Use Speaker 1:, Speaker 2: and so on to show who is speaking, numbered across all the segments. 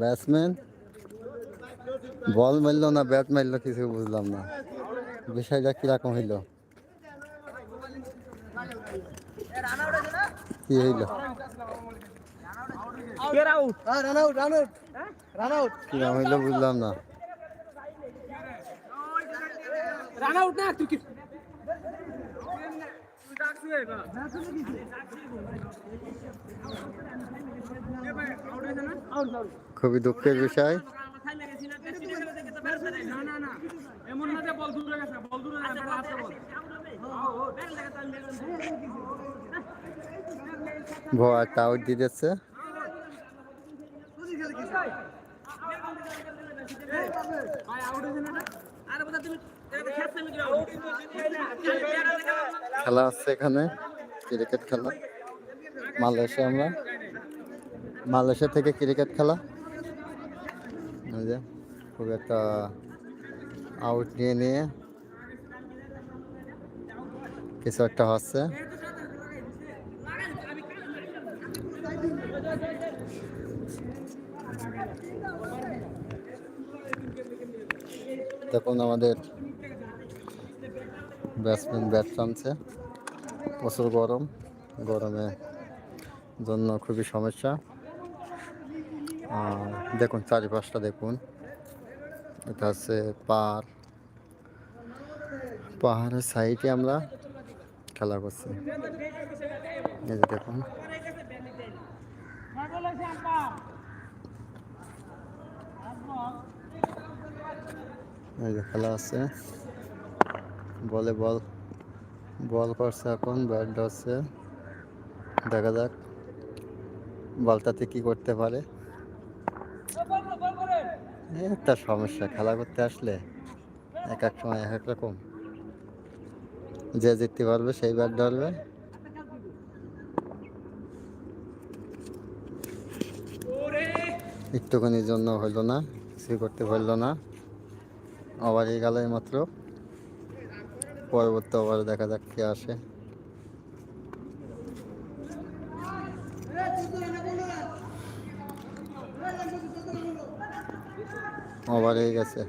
Speaker 1: Batsman বল মারলো না bat মারলো কিছু বুঝলাম না। বিষয়টা কীরকম হইল? কি হইল?
Speaker 2: Get out.
Speaker 3: Run out run out run out
Speaker 1: কীরকম হইল বুঝলাম না।
Speaker 2: Run out না তুই
Speaker 1: দিয়ে দিচ্ছে
Speaker 2: ভাই আউট হয়েছে না আরে তুমি
Speaker 1: খেলা আছে এখানে, ক্রিকেট খেলা। মালয়েশিয়া আমরা। মালয়েশিয়া থেকে ক্রিকেট খেলা। খুব একটা আউট নিয়ে নিয়ে কিছু একটা হচ্ছে। দেখুন আমাদের ব্যাটসম্যান ব্যাট টানছে। প্রচুর গরম। গরমে জন্য খুবই সমস্যা। দেখুন, চারিপাশটা দেখুন। এটা হচ্ছে পাহাড়। পাহাড়ের সাইডে আমরা খেলা করছি। দেখুন। এই যে খেলা আছে। বলে বল বল করছে এখন, ব্যাট ধরছে। দেখা যাক, বলটাতে কি করতে পারে। এই একটা সমস্যা, খেলা করতে আসলে এক এক সময় এক এক রকম। যে জিততে পারবে, সেই ব্যাট ধরবে। একটুখানির জন্য হইল না, কিছু করতে পারল না। ওভারই গেল মাত্র পরবর্তী ওভারে দেখা যাক কে আসে। ওভার হয়ে গেছে।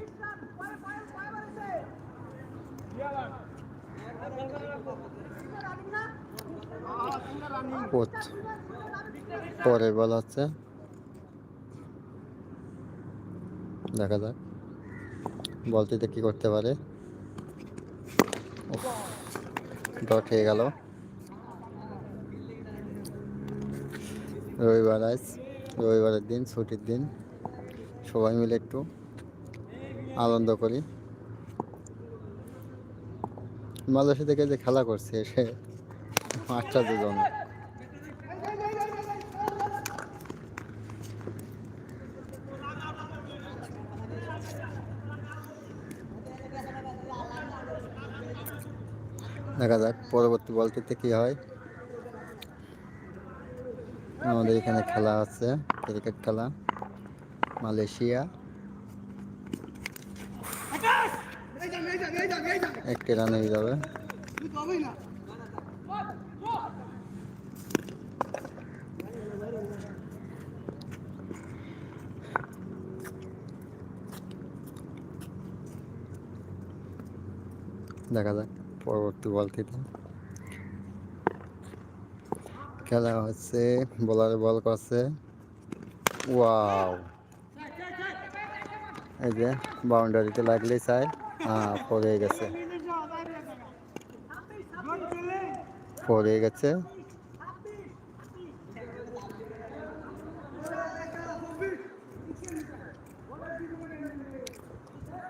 Speaker 1: পরের বল হচ্ছে। দেখা যাক। বলটিতে কি করতে পারে? ডট হয়ে গেল। রবিবার আজ রবিবারের দিন, ছুটির দিন। সবাই মিলে একটু আনন্দ করি। মালয়েশিয়া থেকে যে খেলা করছে, সে আটটা দেখা যাক, পরবর্তী বলটিতে কি হয়। আমাদের এখানে খেলা আছে ক্রিকেট খেলা, মালয়েশিয়া। একটি রান হয়ে যাবে। দেখা যাক। পরবর্তী বল বলটিতে খেলা হচ্ছে, বোলার বল করছে। ওয়াও। এই যে, বাউন্ডারিতে লাগলেই চাই। হ্যাঁ পড়ে গেছে পড়ে গেছে।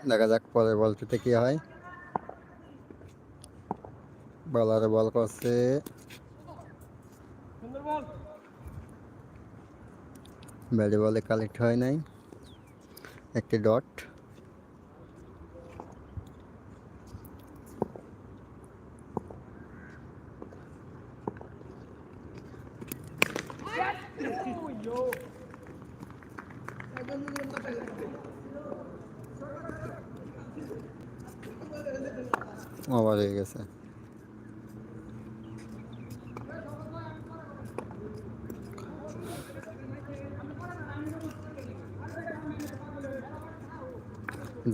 Speaker 1: দেখা যাক পরের বলটিতে কি হয়। বলারে বল করছে। ব্যাটে বলে কালেক্ট হয় নাই। একটি ডট ওভার হয়ে গেছে।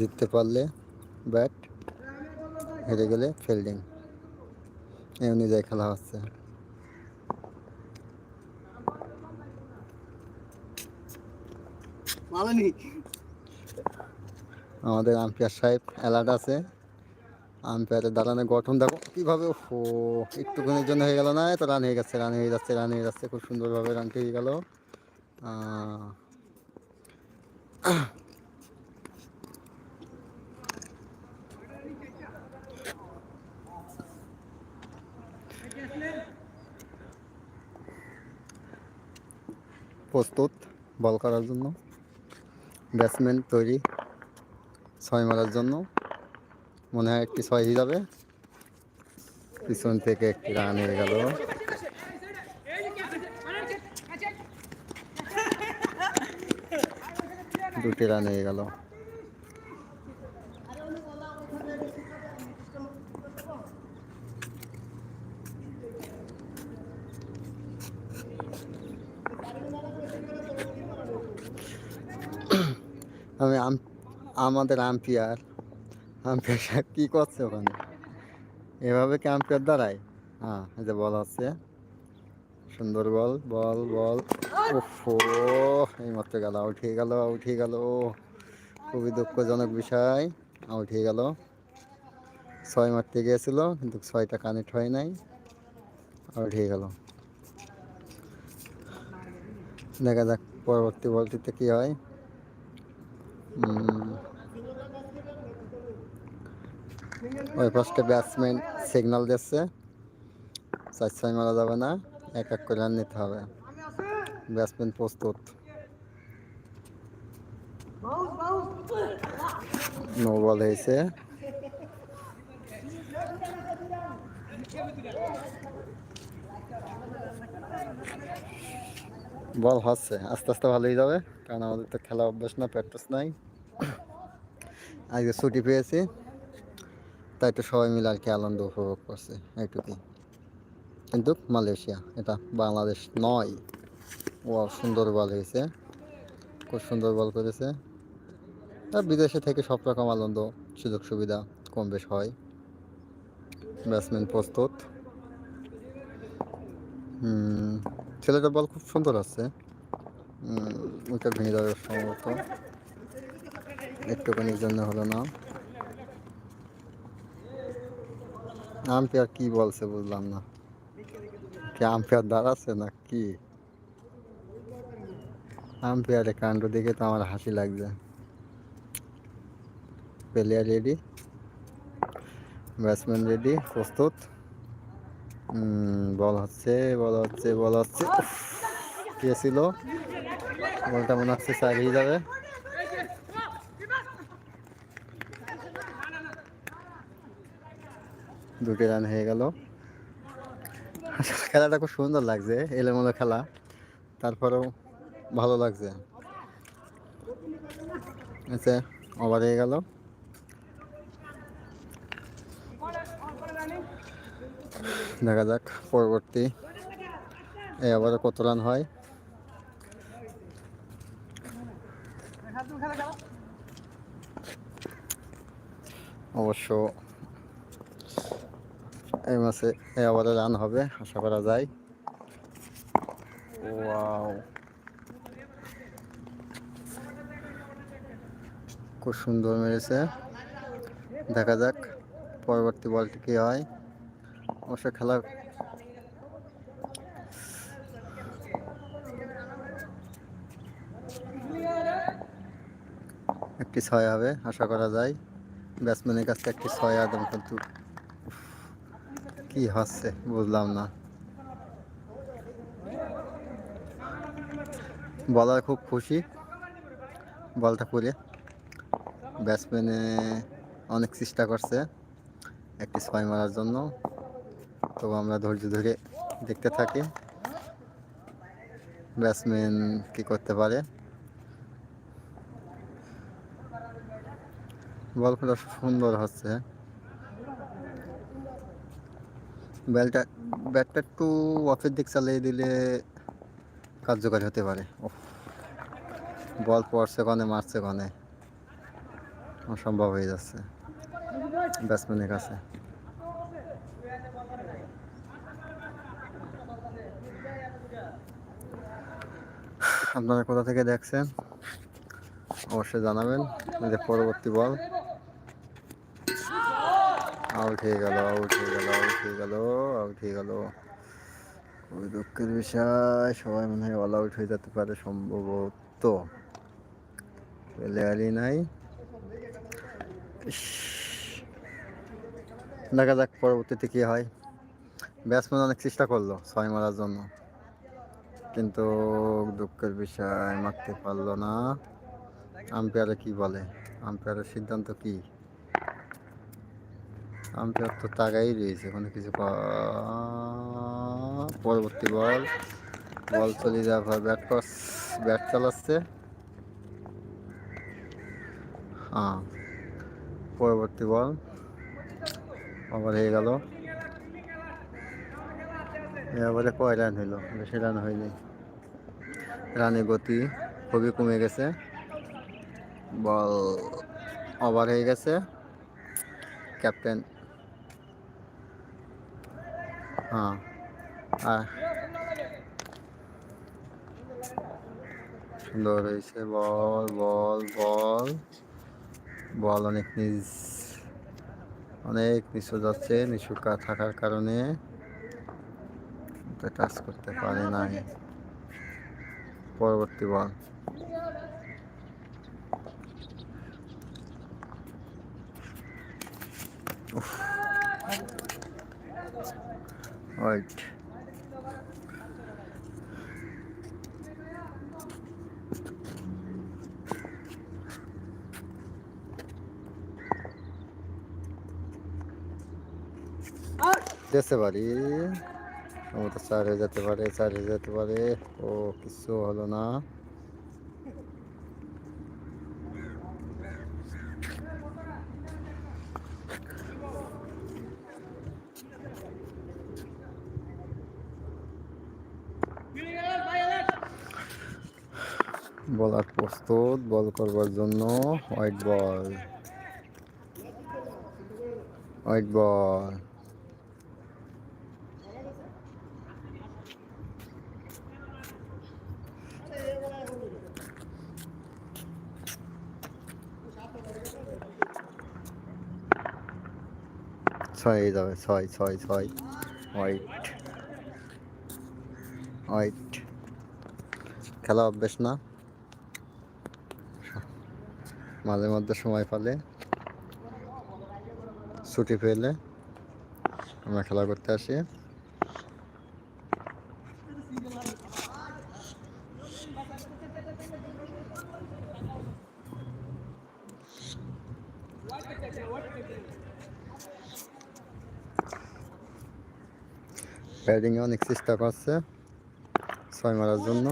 Speaker 1: জিততে পারলে ব্যাট হেরে গেলে ফিল্ডিং। এই অনুযায়ী খেলা হচ্ছে। আমাদের আম্পায়ার সাহেব অ্যালার্ট আছে। আম্পায়ারের দাঁড়ানোর গঠন দেখো কীভাবে ও একটুখানির জন্য হয়ে গেল না তো রান হয়ে গেছে রান হয়ে যাচ্ছে রান হয়ে যাচ্ছে খুব সুন্দরভাবে রান হয়ে গেল। প্রস্তুত বল করার জন্য। ব্যাটসম্যান তৈরি ছয় মারার জন্য। মনে হয় একটি ছয় হয়ে যাবে। পিছন থেকে একটি রান হয়ে গেল। দুটি রান হয়ে গেল আমি আম- আমাদের আম্পিয়ার। আম্পিয়ার সাহেব কী করছে ওখানে? এভাবে কি আম্পিয়ার দাঁড়ায়? হ্যাঁ এই যে বল হচ্ছে সুন্দর বল বল বল। ওফো, এই মাত্র গেল, আউট হয়ে গেল, আউট হয়ে গেল। খুবই দুঃখজনক বিষয়, আউট হয়ে গেল। ছয় মারতে গিয়েছিল, কিন্তু ছয়টা কানেক্ট হয় নাই। আউট হয়ে গেল। দেখা যাক পরবর্তী বলটিতে কি হয়। ওই ফার্স্টে ব্যাটসম্যান সিগন্যাল দিচ্ছে। চার ছয় মারা যাবে না, এক এক করে রান নিতে হবে। ব্যাটসম্যান প্রস্তুত। নো বল হয়েছে। বল হচ্ছে, আস্তে আস্তে ভালোই যাবে। কারণ আমাদের তো খেলা অভ্যাস না প্র্যাকটিস নাই। আজকে ছুটি পেয়েছি। তাই তো সবাই মিলে আর কি আনন্দ উপভোগ করছে এইটুকুই কিন্তু মালয়েশিয়া এটা বাংলাদেশ নয়। ও সুন্দর বল হয়েছে। খুব সুন্দর বল করেছে। আর বিদেশে থেকে সব রকম আনন্দ সুযোগ সুবিধা কম বেশ হয়। ব্যাটসম্যান প্রস্তুত। হুম, ছেলেটার বল খুব সুন্দর আছে। উইকেট ভেঙে যাবে সম্ভবত। একটুখানির জন্য হলো না। আম্পায়ার কি বলছে বুঝলাম না। কি আম্পায়ার দাঁড়াচ্ছে না কি? আম্পায়ারের কাণ্ড দেখে তো আমার হাসি লাগছে। প্লেয়ার রেডি ব্যাটসম্যান রেডি প্রস্তুত। বল হচ্ছে বল হচ্ছে বল হচ্ছে। কে ছিল? বলটা মনে হচ্ছে চালিয়ে যাবে। দুটি রান হয়ে গেল। খেলাটা খুব সুন্দর লাগছে, এলোমেলো খেলা। তারপরেও ভালো লাগছে। আচ্ছা ওভার হয়ে গেল। দেখা যাক, পরবর্তী। এই আবারও কত রান হয়। অবশ্য এই মাসে এই ওভারে রান হবে আশা করা যায়। ওয়াও। খুব সুন্দর মেরেছে। দেখা যাক পরবর্তী বলটি কি হয়। অবশ্য খেলা একটি ছয় হবে আশা করা যায়। ব্যাটসম্যানের কাছে একটি ছয় আদম কিন্তু কি হচ্ছে? বুঝলাম না। বলার খুব খুশি। বলটা করে। ব্যাটসম্যানে অনেক চেষ্টা করছে একটি ছয় মারার জন্য। তো আমরা ধৈর্য ধরে দেখতে থাকি। ব্যাটসম্যান কি করতে পারে? বল খুব সুন্দর হচ্ছে। ব্যালটা ব্যাটটা একটু অফের দিক চালিয়ে দিলে কার্যকারী হতে পারে। বল পড়ছে কনে, মারছে কনে। অসম্ভব হয়ে যাচ্ছে। ব্যাটসম্যানের কাছে। আপনারা কোথা থেকে দেখছেন? অবশ্যই জানাবেন। যে পরবর্তী বল আউট হয়ে গেল আউট হয়ে গেল আউট হয়ে গেল আউট হয়ে গেল ওই দুঃখের বিষয়, সবাই মনে হয় অল আউট হয়ে যেতে পারে সম্ভবত। প্লেয়ারই নাই। দেখা যাক পরবর্তীতে কী হয়। ব্যাটসম্যান অনেক চেষ্টা করল ছয় মারার জন্য। কিন্তু দুঃখের বিষয়, মারতে পারল না। আম্পায়ারে কি বলে? আম্পায়ারের সিদ্ধান্ত কি? আম্পায়ার তো তাগাই রয়েছে, কোনো কিছু পরবর্তী বল। বল চলে যাওয়ার পর ব্যাট কস ব্যাট চালাচ্ছে। হ্যাঁ পরবর্তী বল। ওভার হয়ে গেল। এবারে কয় রান হইল বেশি রান হয়নি। রানের গতি খুবই কমে গেছে। বল ওভার হয়ে গেছে। ক্যাপ্টেন হ্যাঁ। সুন্দর হয়েছে, বল বল বল। বল অনেক নিচ অনেক নিচু যাচ্ছে নিচু থাকার কারণে। টাচ করতে পারে নাই। পরবর্তী বল। ওয়াইট যেতে পারি তো চার হয়ে যেতে পারে, চার হয়ে যেতে পারে। ও, কিছু হলো না বলার প্রস্তুত, বল করবার জন্য। হোয়াইট বল হোয়াইট বল ছয় যাবে, ছয় ছয় ছয়। হোয়াইট হোয়াইট খেলা অভ্যেস না? মাঝে মধ্যে সময় পেলে ছুটি পেলে আমরা খেলা করতে আসি। ব্যাটিংয়ে অনেক চেষ্টা করছে ছয় মারার জন্য।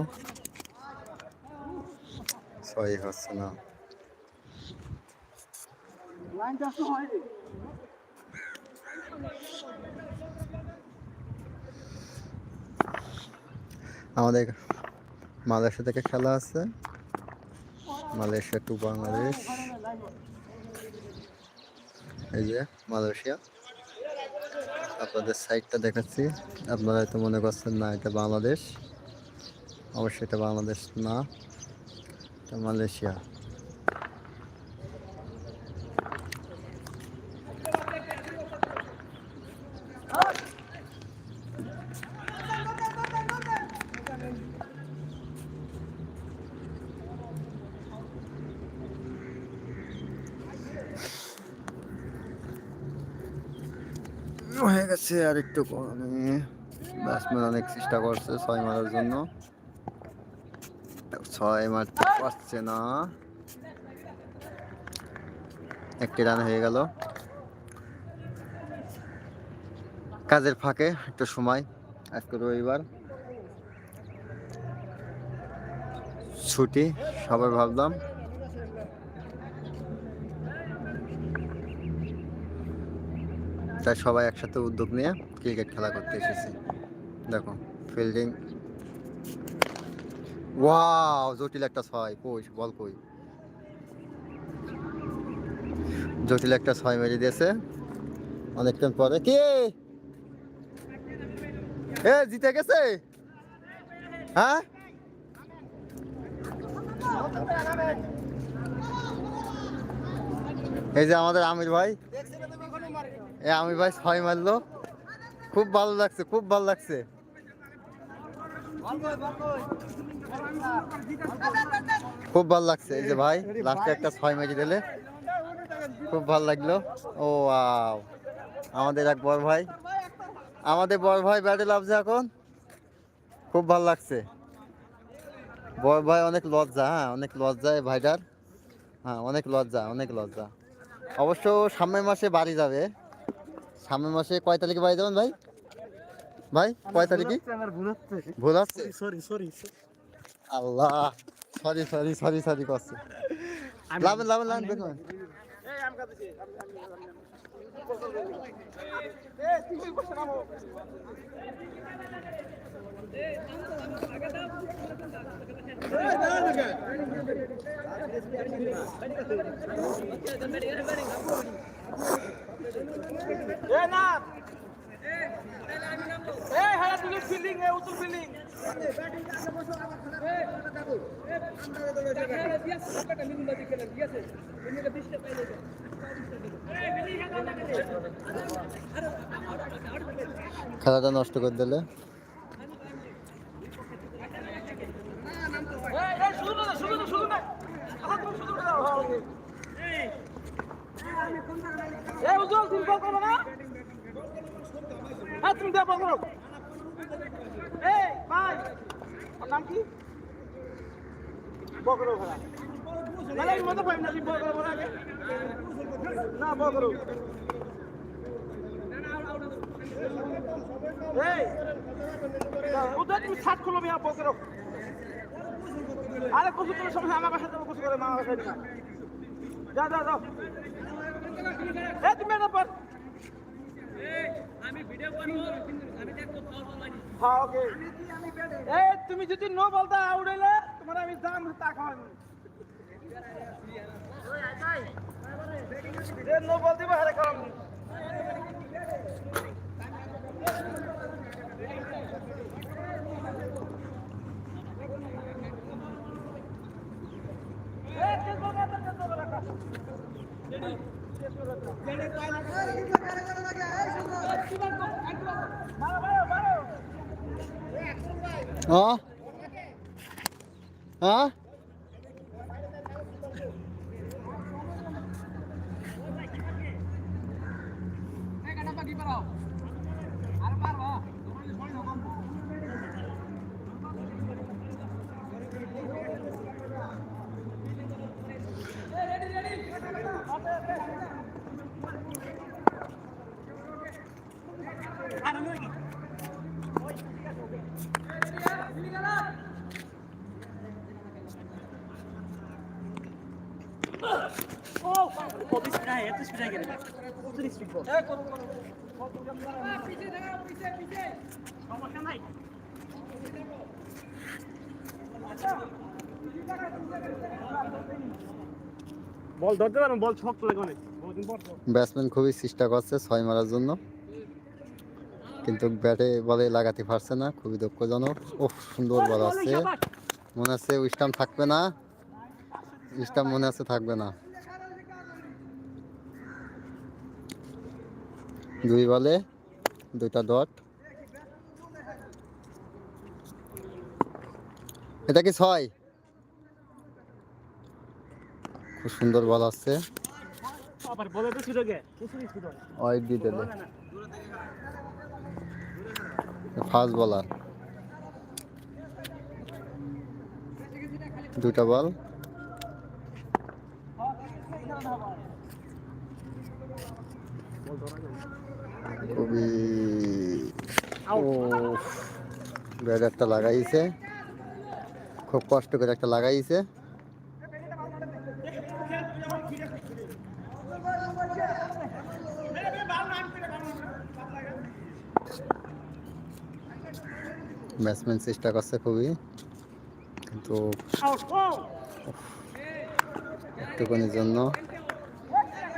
Speaker 1: ছয় হচ্ছে না। আমাদের মালয়েশিয়া থেকে খেলা আছে। Malaysia to Bangladesh. এই যে মালয়েশিয়া। আপনাদের সাইডটা দেখাচ্ছি। আপনারা হয়তো মনে করছেন, না, এটা বাংলাদেশ। অবশ্যই এটা বাংলাদেশ না, এটা মালয়েশিয়া। গেছে আর একটু ব্যাটসম্যান অনেক চেষ্টা করছে ছয় মারার জন্য। ছয় মারতে পারছে না। একটি রান হয়ে গেল। কাজের ফাঁকে একটু সময় আজকে রবিবার। ছুটি, সবাই ভাবলাম তাই সবাই একসাথে উদ্যোগ নিয়ে ক্রিকেট খেলা করতে এসেছি। দেখো ফিল্ডিং ওয়াও জটিল একটা ছয়। কই, বল কই? জটিল একটা ছয় মেরে দিয়েছে। অনেকক্ষণ পরে। কে? এ, জিতে গেছে? হ্যাঁ? এই যে আমাদের আমির ভাই। এ আমির ভাই ছয় মারলো। খুব ভালো লাগছে, খুব ভালো লাগছে। খুব ভালো লাগছে, এই যে ভাই লাস্টে একটা ছয় মেরে দিলে। খুব ভালো লাগল। ও ওয়াও আমাদের এক বড় ভাই। আমাদের বড় ভাই ব্যাটে লাভছে এখন। খুব ভালো লাগছে। বড় ভাই অনেক লজ্জা হ্যাঁ অনেক লজ্জা এই ভাইটার। হ্যাঁ অনেক লজ্জা অনেক লজ্জা। অবশ্য সামনের মাসে বাড়ি যাবে। সামনের মাসে কয় তারিখে বাড়ি যাবেন ভাই? ভাই, কয় তারিখে?
Speaker 3: ভুল
Speaker 1: আসছে
Speaker 3: sorry sorry
Speaker 1: Allah sorry sorry sorry sorry করছে। লাভেন লাভেন লাভেন, দেখুন।
Speaker 2: এই আম
Speaker 1: খেলাটা নষ্ট করে দিলে
Speaker 2: এই এই শুধু না শুধু না শুধু না আহা তুমি শুধু দাও হ্যাঁ ওকে এই উজ্জ্বল তুমি বল করবে না হ্যাঁ তুমি দাও বল করো। এই, ভাই, ওর নাম কি? বল করো ভাই। নালে আমি মতো পাই না তুমি বল করো আগে। না বল করো এই উদয়, তুমি সাত খোলো বিয়া বল আরে কসু করে সমস্যা আমার বাসায় যাব কসু করে মা যা যা, যাও। তুমি হ্যাঁ ওকে। এ তুমি যদি নো বলতা উড়াইলে তোমার আমি দাম তা খাওয়াই নো বল দিবা হারে খাওয়াম। এ তেজ বল না তেজ
Speaker 1: হ্যাঁ হ্যাঁ
Speaker 2: বল ধরতে পারো বল লাগে অনেক।
Speaker 1: ব্যাটসম্যান খুবই চেষ্টা করছে ছয় মারার জন্য। কিন্তু ব্যাটে বলে লাগাতে পারছে না খুবই দুঃখজনক। ও সুন্দর বল আছে মনে হচ্ছে উইস্টাম থাকবে না। উইস্টাম মনে আছে থাকবে না। দুই বলে দুইটা ডট। এটা কি ছয়? খুব সুন্দর বল দিলে ফাস্ট বলার। দুটা বল। খুবই ব্যাট একটা লাগাইছে। খুব কষ্ট করে একটা লাগাইছে। ব্যাটসম্যান চেষ্টা করছে খুবই কিন্তু একটুখানির জন্য
Speaker 2: হ্যাঁ গেম আছে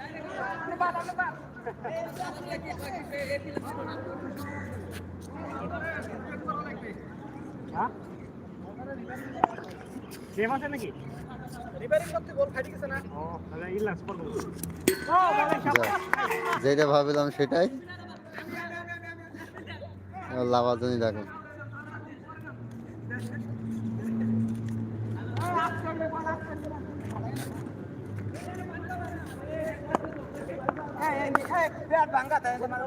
Speaker 2: নাকি রিপেয়ারিং করতে বল ফাইটে গেছে না ও তাহলে ইলাস করব ও বাবা
Speaker 1: যা যেটা ভাবিলাম সেটাই। লাভাজনই দেখো।
Speaker 2: এই ভাঙ্গা ভাঙা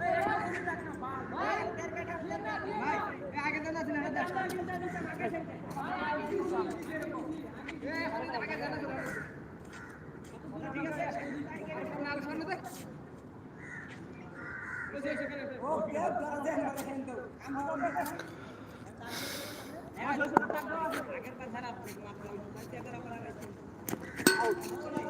Speaker 2: খেলো Olha, sai daqui.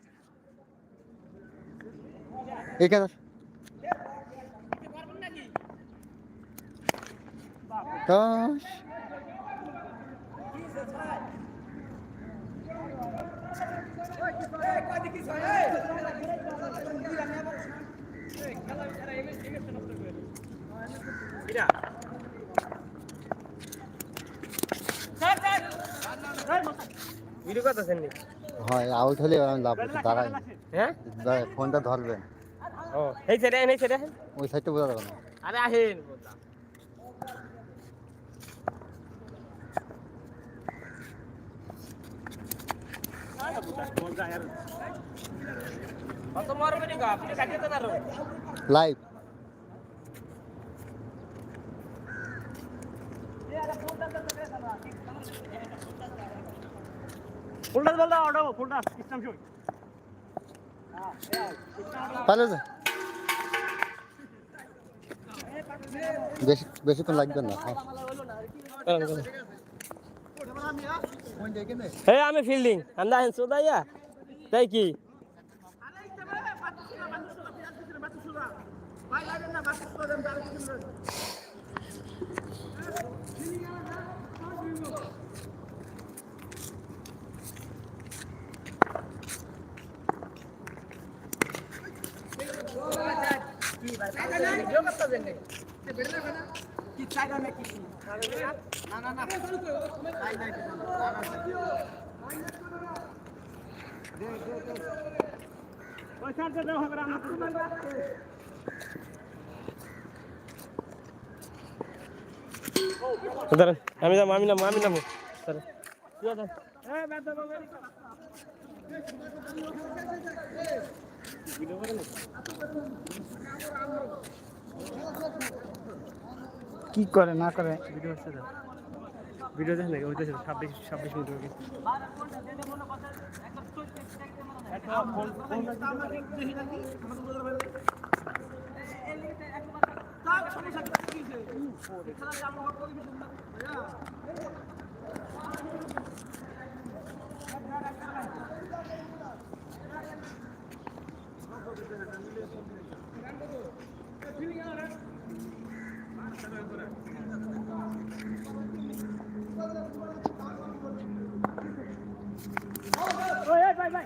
Speaker 1: এখানে।
Speaker 2: ভিডিও করতেছেন
Speaker 1: হয় আউট হলে লাভ দাঁড়াই
Speaker 2: হ্যাঁ?
Speaker 1: ফোনটা ধরবেন।
Speaker 2: ও এই ছেড়ে এই ছেড়ে
Speaker 1: ওই সাইডটা বোঝা যাবে না।
Speaker 2: আরে আহেন দাঁড়ো
Speaker 1: লাইভ
Speaker 2: ফুলটা ফুলটা ইসলাম
Speaker 1: বেশি বেশিক্ষণ লাগবে না হ্যাঁ।
Speaker 4: আমি ফিল্ডিং আমরা হেন দাইয়া তাই কি?
Speaker 2: ওই চার্জে দাও হবে রান্না
Speaker 4: দাঁড়ান আমি নাম
Speaker 3: কি করে না করে?
Speaker 4: ভিডিও হচ্ছে তো। ভিডিও দেখেন নাকি? হইতেছে ছাব্বিশ ছাব্বিশ মিনিট
Speaker 2: এই ভাই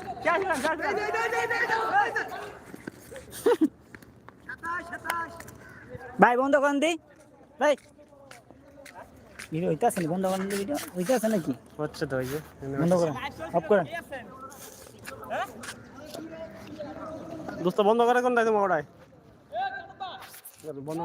Speaker 2: গ্যাস ভাই
Speaker 3: বন্ধ করেন দি। ভাই। ভিডিও হইতাছে না বন্ধ করেন দি ভিডিও হইতাছে নাকি?
Speaker 4: হচ্ছে তো
Speaker 3: বন্ধ করেন। অফ করেন।
Speaker 4: দোস্ত বন্ধ করে কোন দাইতে মোড়ায় বন্ধ